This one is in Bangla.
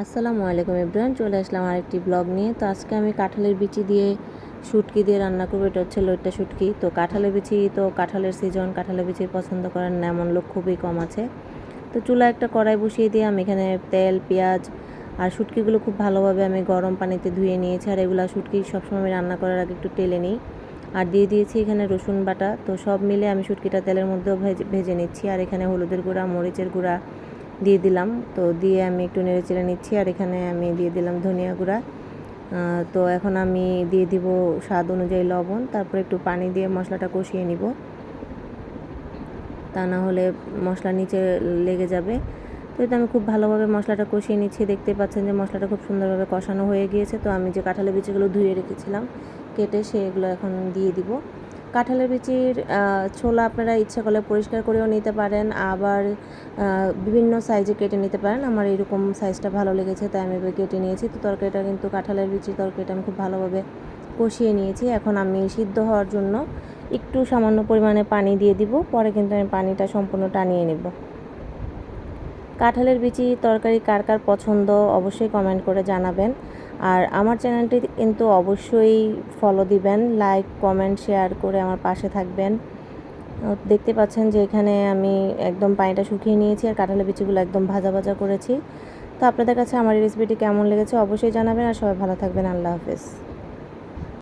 আসসালামু আলাইকুম ইব্রাহিম চলে আসলাম আরেকটি ব্লগ নিয়ে। তো আজকে আমি কাঁঠালের বিচি দিয়ে শুটকি দিয়ে রান্না করব। এটা হচ্ছে লইট্টা শুটকি। তো কাঁঠালের বিচি তো কাঁঠালের সিজন কাঁঠালের বিচি পছন্দ করেন না, এমন লোক খুবই কম আছে। তো চুলা একটা কড়াই বসিয়ে দিয়ে আমি এখানে তেল, পেঁয়াজ আর শুটকিগুলো খুব ভালোভাবে আমি গরম পানিতে ধুয়ে নিয়েছি। আর এগুলো শুটকি সবসময় আমি রান্না করার আগে একটু টেলে নিই। আর দিয়ে দিয়েছি এখানে রসুন বাটা। তো সব মিলে আমি শুটকিটা তেলের মধ্যেও ভেজে ভেজে নিচ্ছি। আর এখানে হলুদের গুঁড়া, মরিচের গুঁড়া দিয়ে দিলাম। তো দিয়ে আমি একটু নেড়ে চেড়ে নিচ্ছি আর এখানে আমি দিয়ে দিলাম ধনিয়া গুঁড়া। তো এখন আমি দিয়ে দিব স্বাদ অনুযায়ী লবণ, তারপর একটু পানি দিয়ে মশলাটা কষিয়ে নিব। তা না হলে মশলা নিচে লেগে যাবে। তো এটা আমি খুব ভালোভাবে মশলাটা কষিয়ে নিচ্ছি। দেখতে পাচ্ছেন যে মশলাটা খুব সুন্দরভাবে কষানো হয়ে গিয়েছে। তো আমি যে কাঁঠালের বিচিগুলো ধুয়ে রেখেছিলাম, কেটে সেগুলো এখন দিয়ে দিব। কাঁঠালের বিচির ছোলা আপনারা ইচ্ছা করলে পরিষ্কার করেও নিতে পারেন। আবার বিভিন্ন সাইজে কেটে নিতে পারেন। আমার এরকম সাইজটা ভালো লেগেছে, তাই আমি কেটে নিয়েছি। তো তরকারিটা কিন্তু কাঁঠালের বিচির তরকারিটা আমি খুব ভালোভাবে কষিয়ে নিয়েছি। এখন আমি সিদ্ধ হওয়ার জন্য একটু সামান্য পরিমাণে পানি দিয়ে দিব। পরে কিন্তু আমি পানিটা সম্পূর্ণ টানিয়ে নেব। কাঁঠালের বিচি তরকারি কার কার পছন্দ অবশ্যই কমেন্ট করে জানাবেন। আর আমার চ্যানেলটি কিন্তু অবশ্যই ফলো দিবেন লাইক কমেন্ট শেয়ার করে আমার পাশে থাকবেন। দেখতে পাচ্ছেন যে এখানে আমি একদম পানিটা শুকিয়ে নিয়েছি আর কাঁঠালের বিচিগুলো একদম ভাজা ভাজা করেছি। তো আপনাদের কাছে আমার রেসিপিটি কেমন লেগেছে অবশ্যই জানাবেন আর সবাই ভালো থাকবেন, আল্লাহ হাফেজ।